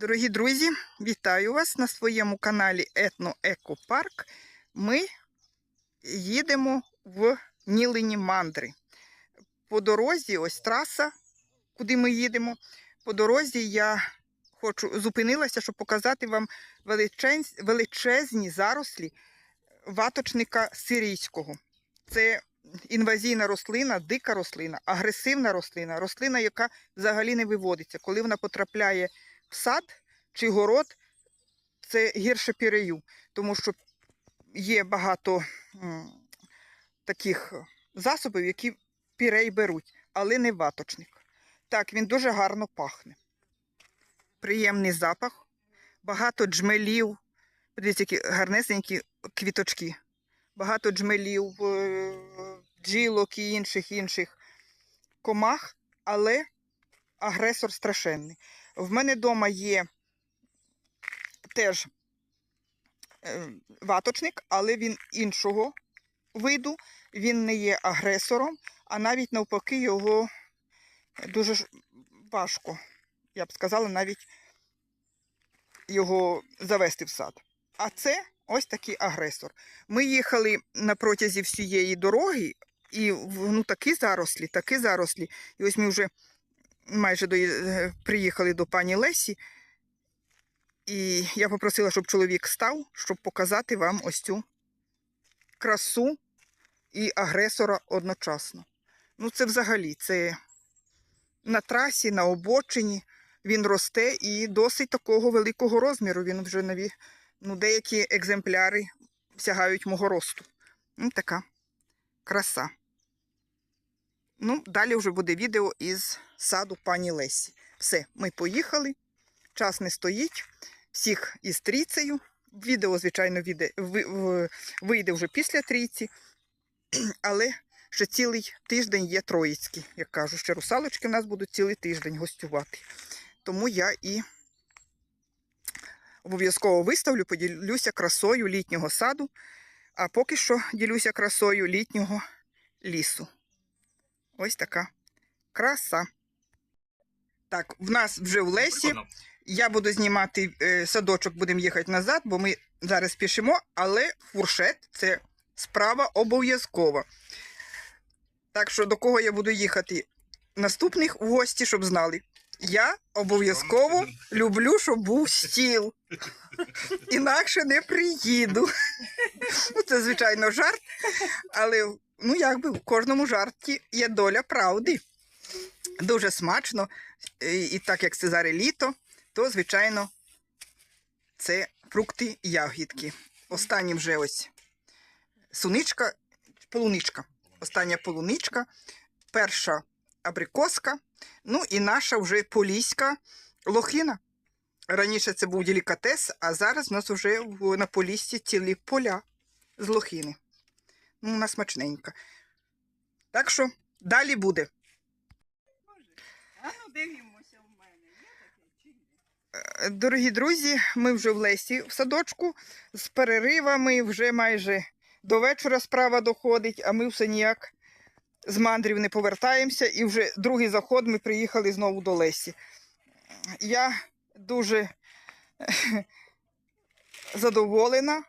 Дорогі друзі, вітаю вас на своєму каналі Етно Екопарк. Ми їдемо в Нілині Мандри. По дорозі, ось траса, куди ми їдемо. По дорозі я хочу зупинилася, щоб показати вам величез, величезні зарослі ваточника сирійського. Це інвазійна рослина, дика рослина, агресивна рослина, рослина, яка взагалі не виводиться. Коли вона потрапляє в сад чи город, це гірше пірею, тому що є багато таких засобів, які пірей беруть, але не ваточник. Так, він дуже гарно пахне. Приємний запах, багато джмелів. Подивіться, які гарнесенькі квіточки. Багато джмелів, е, бджілок і інших інших комах, але агресор страшенний. В мене вдома є теж е, ваточник, але він іншого виду. Він не є агресором, а навіть навпаки його дуже важко, я б сказала, навіть його завести в сад. А це ось такий агресор. Ми їхали на протязі всієї дороги, і ну, такі зарослі, такі зарослі. І ось ми вже майже до, е, приїхали до пані Лесі. І я попросила, щоб чоловік став, щоб показати вам ось цю красу і агресора одночасно. Ну, це взагалі, це на трасі, на обочині. Він росте і досить такого великого розміру. Він вже нові, ну, деякі екземпляри сягають мого росту. Ну, така краса. Ну, далі вже буде відео із саду пані Лесі. Все, ми поїхали. Час не стоїть. Всіх із трійцею. Відео, звичайно, вийде вже після трійці, але ще цілий тиждень є троїцький, як кажу. Ще русалочки в нас будуть цілий тиждень гостювати. Тому я і обов'язково виставлю, поділюся красою літнього саду, а поки що ділюся красою літнього лісу. Ось така краса. Так, в нас вже в лесі. Я буду знімати е, садочок, будемо їхати назад, бо ми зараз спішимо, але фуршет це справа обов'язкова. Так що до кого я буду їхати наступних в гості, щоб знали. Я обов'язково люблю, щоб був стіл. Інакше не приїду. Ну, Це, звичайно, жарт, але ну, якби в кожному жарті є доля правди. Дуже смачно. І, так як це зараз літо, то, звичайно, це фрукти і ягідки. Останні вже ось суничка, полуничка. Остання полуничка, перша абрикоска, ну і наша вже поліська лохина. Раніше це був делікатес, а зараз у нас вже на поліссі цілі поля з лохини. Ну, вона смачненька. Так що далі буде. А ну дивімося в мене. Е, Дорогі друзі, ми вже в лесі в садочку з переривами вже майже до вечора справа доходить, а ми все ніяк з мандрів не повертаємося. І вже другий заход ми приїхали знову до лесі. Я дуже задоволена,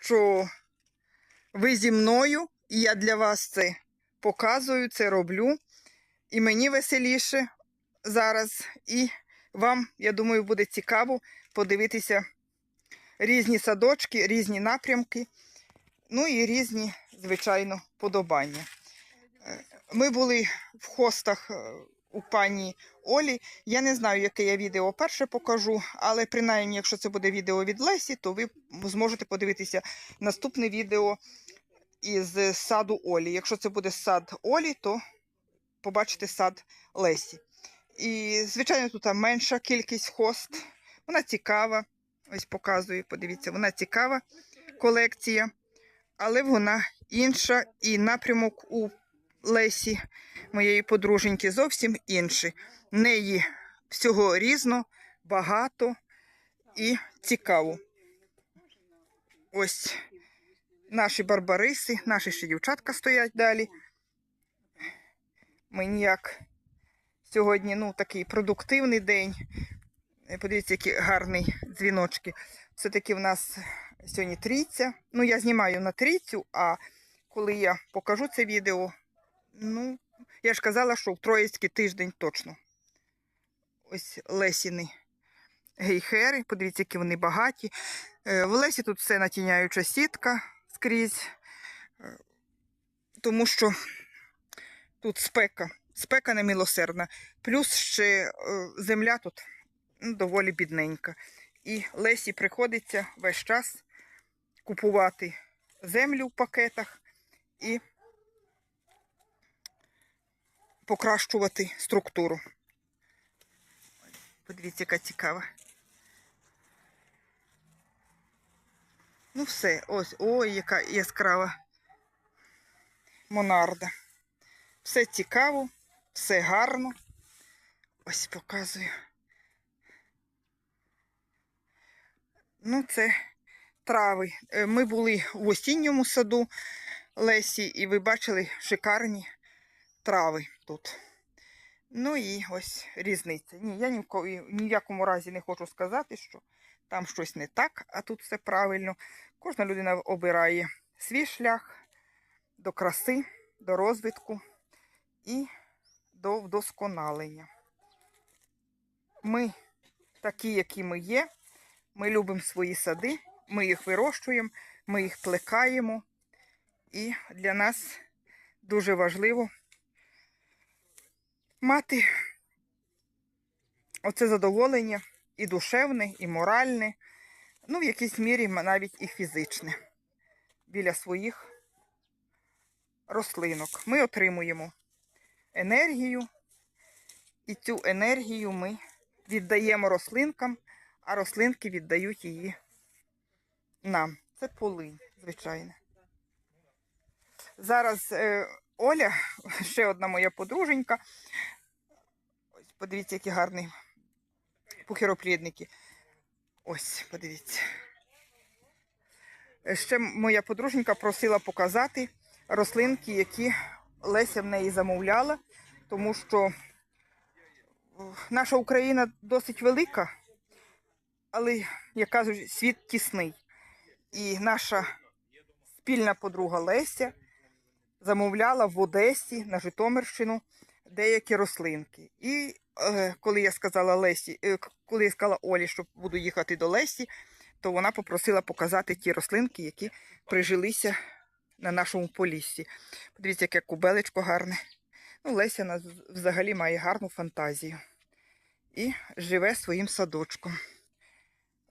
що ви зі мною, і я для вас це показую, це роблю. І мені веселіше зараз. І вам, я думаю, буде цікаво подивитися різні садочки, різні напрямки, ну і різні, звичайно, подобання. Е, Ми були в хостах е, у пані Олі. Я не знаю, яке я відео перше покажу, але принаймні, якщо це буде відео від Лесі, то ви зможете подивитися наступне відео із саду Олі. Якщо це буде сад Олі, то побачите сад Лесі. І, звичайно, тут менша кількість хост. Вона цікава. Ось показую, подивіться, вона цікава колекція, але вона інша, і напрямок у Лесі, моєї подруженьки, зовсім інший. Неї всього різно, багато і цікаво. Ось наші барбариси, наші ще дівчатка стоять далі. Ми ніяк Сьогодні ну, такий продуктивний день. Е, Подивіться, які гарні дзвіночки. Все-таки в нас сьогодні трійця. Ну, я знімаю на трійцю, а коли я покажу це відео, ну, я ж казала, що в Троїцький тиждень точно. Ось Лесіни гейхери. Подивіться, які вони багаті. Е, В Лесі тут все натіняюча сітка скрізь, е, тому що тут спека, спека немилосердна. Плюс ще е, земля тут ну, доволі бідненька. І Лесі приходиться весь час купувати землю в пакетах і покращувати структуру. Подивіться, яка цікава. Ну все, ось, ой, яка яскрава монарда. Все цікаво, все гарно. Ось показую. Ну, це трави. Е, Ми були в осінньому саду Лесі, і ви бачили шикарні трави тут. Ну і ось різниця. Ні, я ні в, ні в якому разі не хочу сказати, що там щось не так, а тут все правильно. Кожна людина обирає свій шлях до краси, до розвитку і до вдосконалення. Ми такі, які ми є. Ми любимо свої сади, ми їх вирощуємо, ми їх плекаємо. І для нас дуже важливо мати оце задоволення і душевне, і моральне, ну, в якійсь мірі навіть і фізичне біля своїх рослинок. Ми отримуємо енергію, і цю енергію ми віддаємо рослинкам, а рослинки віддають її нам. Це полинь, звичайно. Зараз е, Оля, ще одна моя подруженька. Подивіться, які гарні пухіроплідники. Ось, подивіться. Ще моя подруженька просила показати рослинки, які Леся в неї замовляла, тому що е, наша Україна досить велика, але, як кажуть, світ тісний. І наша спільна подруга Леся замовляла в Одесі на Житомирщину деякі рослинки. І коли я сказала Лесі, е, коли я сказала Олі, що буду їхати до Лесі, то вона попросила показати ті рослинки, які прижилися на нашому поліссі. Подивіться, яке кубелечко гарне. Ну, Леся нас взагалі має гарну фантазію і живе своїм садочком.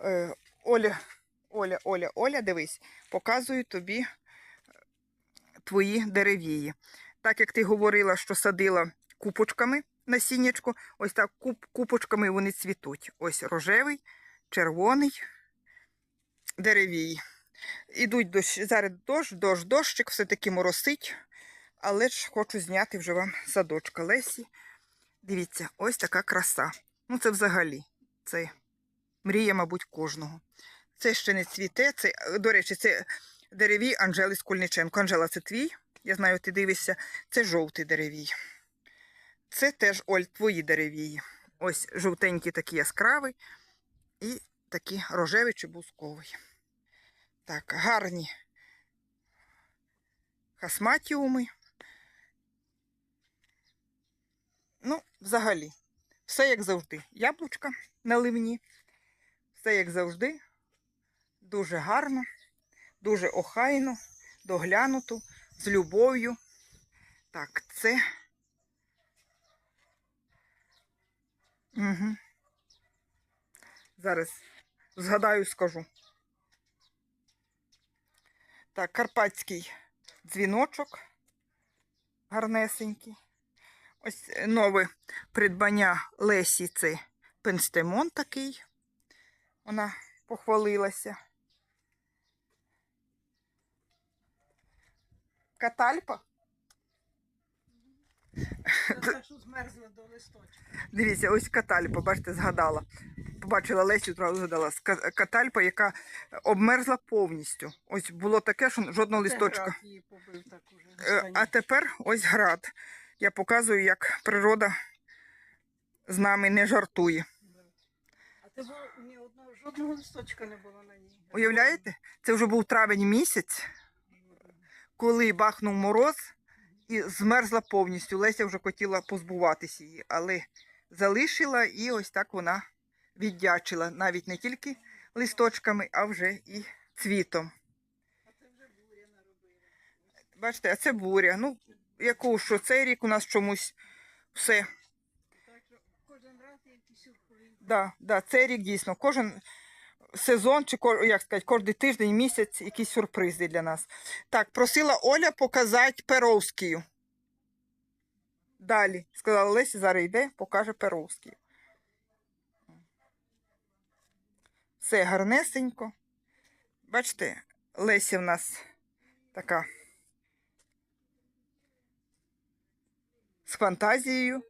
Е, Оля, Оля, Оля, Оля, дивись, показую тобі твої деревії. Так як ти говорила, що садила купочками насіннячко, ось так куп, купочками вони цвітуть. Ось рожевий, червоний, деревії. Ідуть дощ, зараз дощ, дощ, дощик, все-таки моросить, але ж хочу зняти вже вам садочка Лесі. Дивіться, ось така краса. Ну, це взагалі, це мрія, мабуть, кожного. Це ще не цвіте. Це, до речі, це деревій Анжели Скульниченко. Анжела, це твій. Я знаю, ти дивишся. Це жовтий деревій. Це теж Оль, твої деревії. Ось жовтенький такий яскравий і такий рожевий чи бусковий. Так, гарні хасматіуми. Ну, взагалі, все як завжди. Яблучка наливні. Все як завжди. Дуже гарно, дуже охайно, доглянуто, з любов'ю. Так, це. Угу. Зараз згадаю, скажу. Так, карпатський дзвіночок гарнесенький. Ось е, нове придбання Лесі це пенстемон такий. Вона похвалилася. Катальпа. Так що змерзла до листочка. Дивіться, ось катальпа, бачите, згадала. Побачила Лесю, одразу згадала. Катальпа, яка обмерзла повністю. Ось було таке, що жодного листочка. Град її побив так уже. Е, А тепер ось град. Я показую, як природа з нами не жартує. А ти було ні одного жодного листочка не було на ній. Уявляєте? Це вже був травень місяць, коли бахнув мороз і змерзла повністю. Леся вже хотіла позбуватися її, але залишила і ось так вона віддячила. Навіть не тільки листочками, а вже і цвітом. А це вже буря наробила. Бачите, а це буря. Ну, яку що цей рік у нас чомусь все. Так що кожен раз якісь сюрпризи. Да, да, цей рік дійсно. Кожен сезон, чи як сказати, кожен тиждень, місяць якісь сюрпризи для нас. Так, просила Оля показати Перовськію. Далі. Сказала Лесі, зараз йде, покаже Перовський. Все гарнесенько. Бачите, Леся в нас така з фантазією.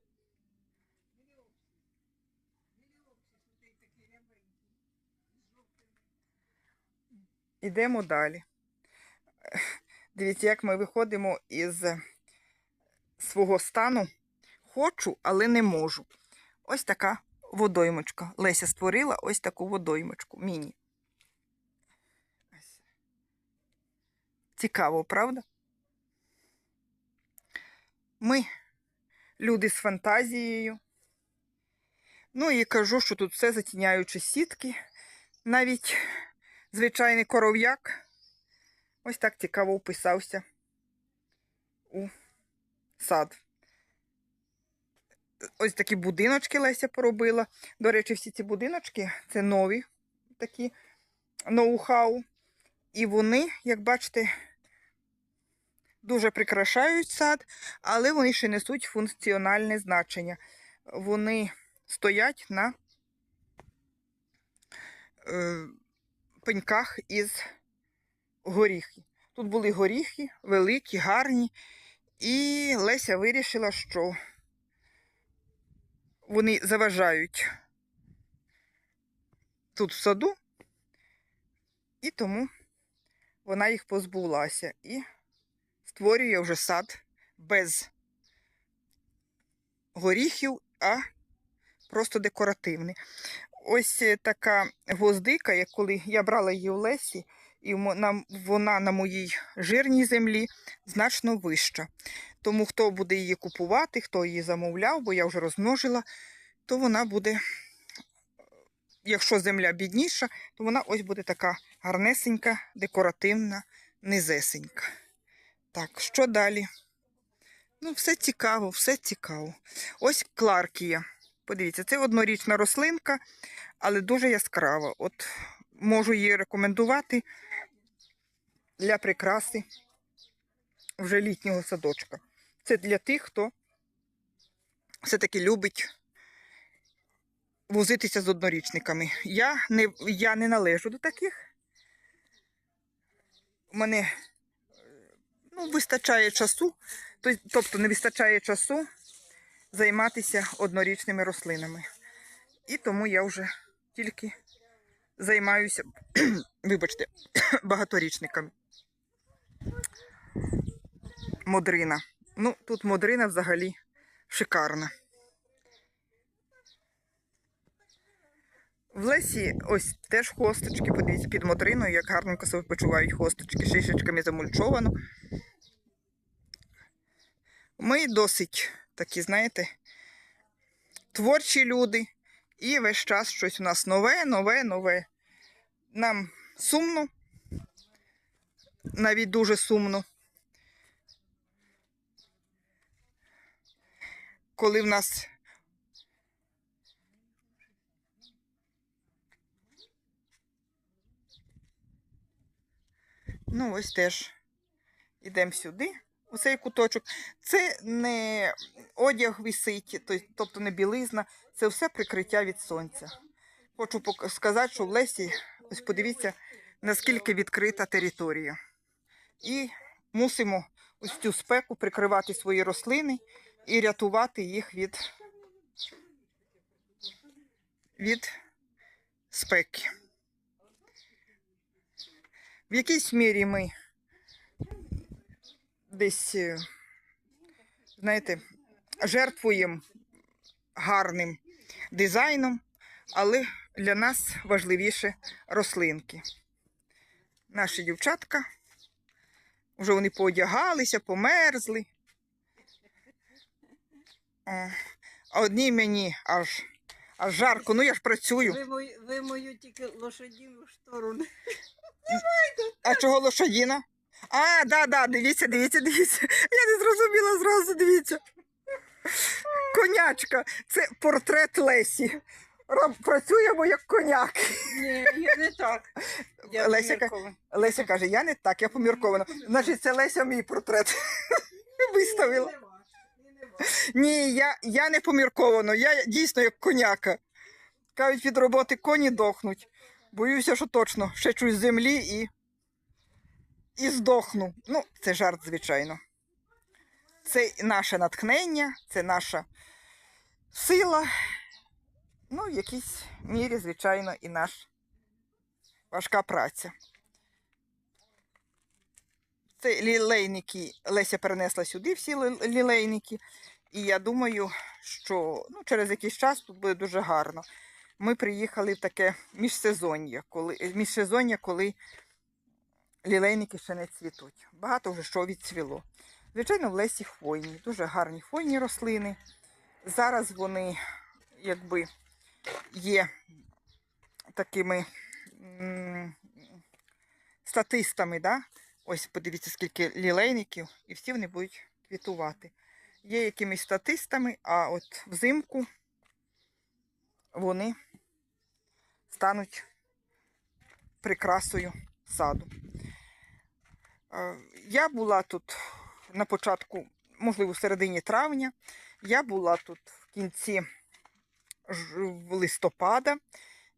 Ідемо далі. Дивіться, як ми виходимо із свого стану. Хочу, але не можу. Ось така водоймочка. Леся створила ось таку водоймочку. Міні. Цікаво, правда? Ми люди з фантазією. Ну і кажу, що тут все затіняючи сітки. Навіть звичайний коров'як ось так цікаво вписався у сад. Ось такі будиночки Леся поробила. До речі, всі ці будиночки це нові такі ноу-хау. І вони, як бачите, дуже прикрашають сад, але вони ще несуть функціональне значення. Вони стоять на е, пеньках із горіхи. Тут були горіхи, великі, гарні, і Леся вирішила, що вони заважають тут в саду, і тому вона їх позбулася і створює вже сад без горіхів, а просто декоративний. Ось е, така гвоздика, як коли я брала її у Лесі, і вона на моїй жирній землі значно вища. Тому хто буде її купувати, хто її замовляв, бо я вже розмножила, то вона буде, якщо земля бідніша, то вона ось буде така гарнесенька, декоративна, низесенька. Так, що далі? Ну, все цікаво, все цікаво. Ось Кларкія. Подивіться, це однорічна рослинка, але дуже яскрава. От можу її рекомендувати для прикраси вже літнього садочка. Це для тих, хто все-таки любить возитися з однорічниками. Я не, я не належу до таких. У мене ну, вистачає часу, тобто не вистачає часу займатися однорічними рослинами. І тому я вже тільки займаюся, вибачте, багаторічниками. Модрина. Ну, тут модрина взагалі шикарна. В лесі ось теж хосточки, подивіться, під модриною, як гарненько себе почувають хосточки, шишечками замульчовано. Ми досить такі, знаєте, творчі люди, і весь час щось у нас нове, нове, нове. Нам сумно, навіть дуже сумно. Коли в нас Ну, ось теж ідемо сюди, цей куточок. Це не одяг висить, тобто не білизна, це все прикриття від сонця. Хочу сказати, що в лесі, ось подивіться, наскільки відкрита територія. І мусимо ось цю спеку прикривати свої рослини і рятувати їх від, від спеки. В якійсь мірі ми десь, е, знаєте, жертвуємо гарним дизайном, але для нас важливіше рослинки. Наші дівчатка. Вже вони поодягалися, померзли. А одній мені аж, аж жарко. Ну я ж працюю. Ви, мою, ви мою тільки лошадіну сторону. А чого лошадіна? А, да, да, дивіться, дивіться, дивіться. Я не зрозуміла зразу, дивіться. Конячка. Це портрет Лесі. Роб- Працюємо як коняк. Ні, я не так. Я Леся поміркована. Леся каже, я не так, я поміркована. Значить, це Леся мій портрет. Виставила. Ні, я, я не помірковано, я дійсно як коняка. Кажуть, від роботи коні дохнуть. Боюся, що точно ще чусь землі і, і здохну. Ну, це жарт, звичайно. Це наше натхнення, це наша сила. Ну, в якійсь мірі, звичайно, і наша важка праця. Це лілейники Леся перенесла сюди всі лілейники. І я думаю, що ну, через якийсь час тут буде дуже гарно. Ми приїхали в таке міжсезоння, коли, міжсезоння, коли лілейники ще не цвітуть. Багато вже що відцвіло. Звичайно, в лесі хвойні, дуже гарні хвойні рослини. Зараз вони якби є такими м, статистами, да? Ось подивіться, скільки лілейників, і всі вони будуть квітувати. Є якимись статистами, а от взимку вони стануть прикрасою саду. Е, Я була тут на початку, можливо, в середині травня. Я була тут в кінці листопада.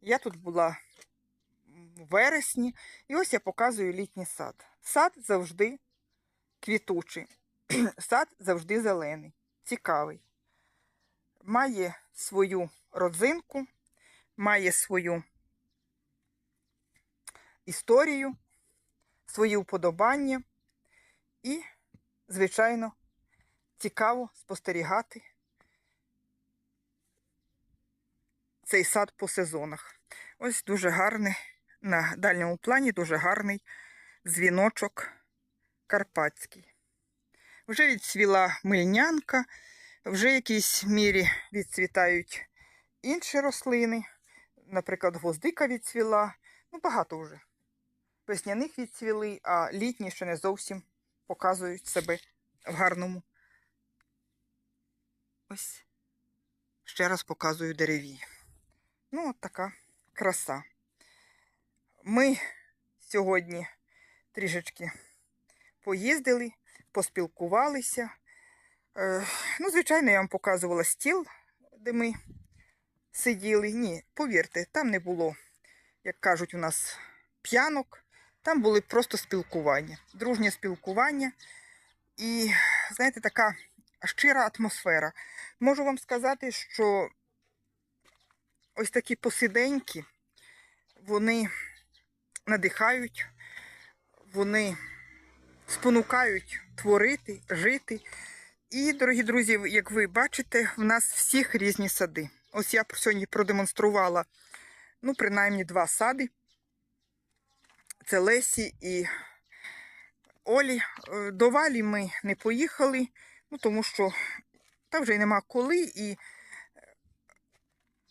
Я тут була в вересні. І ось я показую літній сад. Сад завжди квітучий. Сад завжди зелений, цікавий. Має свою родзинку, має свою історію, свої вподобання і, звичайно, цікаво спостерігати цей сад по сезонах. Ось дуже гарний на дальньому плані, дуже гарний дзвіночок карпатський. Вже відцвіла мильнянка, вже в якійсь мірі відцвітають інші рослини. Наприклад, гвоздика відцвіла. Ну, багато вже. Весняних відцвіли, а літні ще не зовсім показують себе в гарному. Ось ще раз показую дереві. Ну, от така краса. Ми сьогодні трішечки поїздили, поспілкувалися. Е, ну, звичайно, я вам показувала стіл, де ми сиділи. Ні, повірте, там не було, як кажуть, у нас п'янок. Там були просто спілкування, дружнє спілкування і, знаєте, така щира атмосфера. Можу вам сказати, що ось такі посиденьки, вони надихають, вони спонукають творити, жити. І, дорогі друзі, як ви бачите, в нас всіх різні сади. Ось я сьогодні продемонструвала, ну, принаймні, два сади. Це Лесі і Олі. Е, До Валі ми не поїхали, ну, тому що там вже й нема коли, і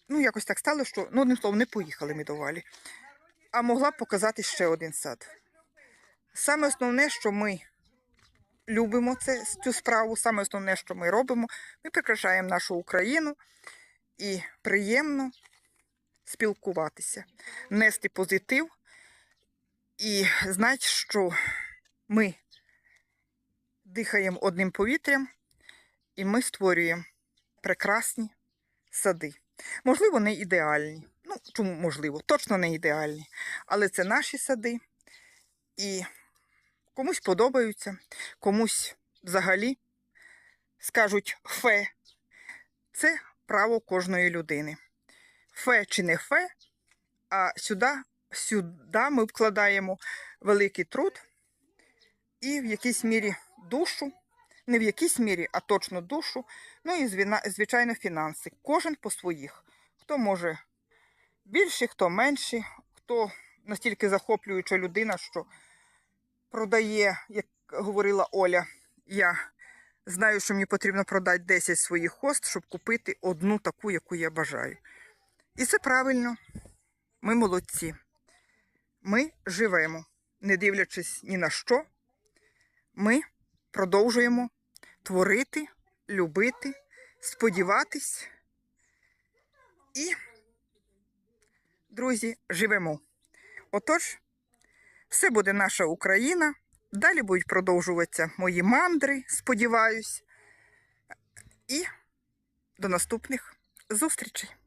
ну, якось так стало, що, ну, одним словом, не поїхали ми до Валі. А могла б показати ще один сад. Саме основне, що ми любимо це, цю справу, саме основне, що ми робимо, ми прикрашаємо нашу Україну і приємно спілкуватися, нести позитив і знати, що ми дихаємо одним повітрям і ми створюємо прекрасні сади. Можливо, не ідеальні. Ну, чому можливо? Точно не ідеальні. Але це наші сади. І комусь подобаються, комусь взагалі скажуть фе. Це право кожної людини. Фе чи не фе, а сюди, сюди ми вкладаємо великий труд і в якійсь мірі душу, не в якійсь мірі, а точно душу, ну і звичайно фінанси. Кожен по своїх. Хто може більші, хто менші, хто настільки захоплююча людина, що продає, як говорила Оля, я знаю, що мені потрібно продати 10 своїх хост, щоб купити одну таку, яку я бажаю. І це правильно. Ми молодці. Ми живемо, не дивлячись ні на що. Ми продовжуємо творити, любити, сподіватись. І, друзі, живемо. Отож, все буде наша Україна. Далі будуть продовжуватися мої мандри, сподіваюсь. І до наступних зустрічей.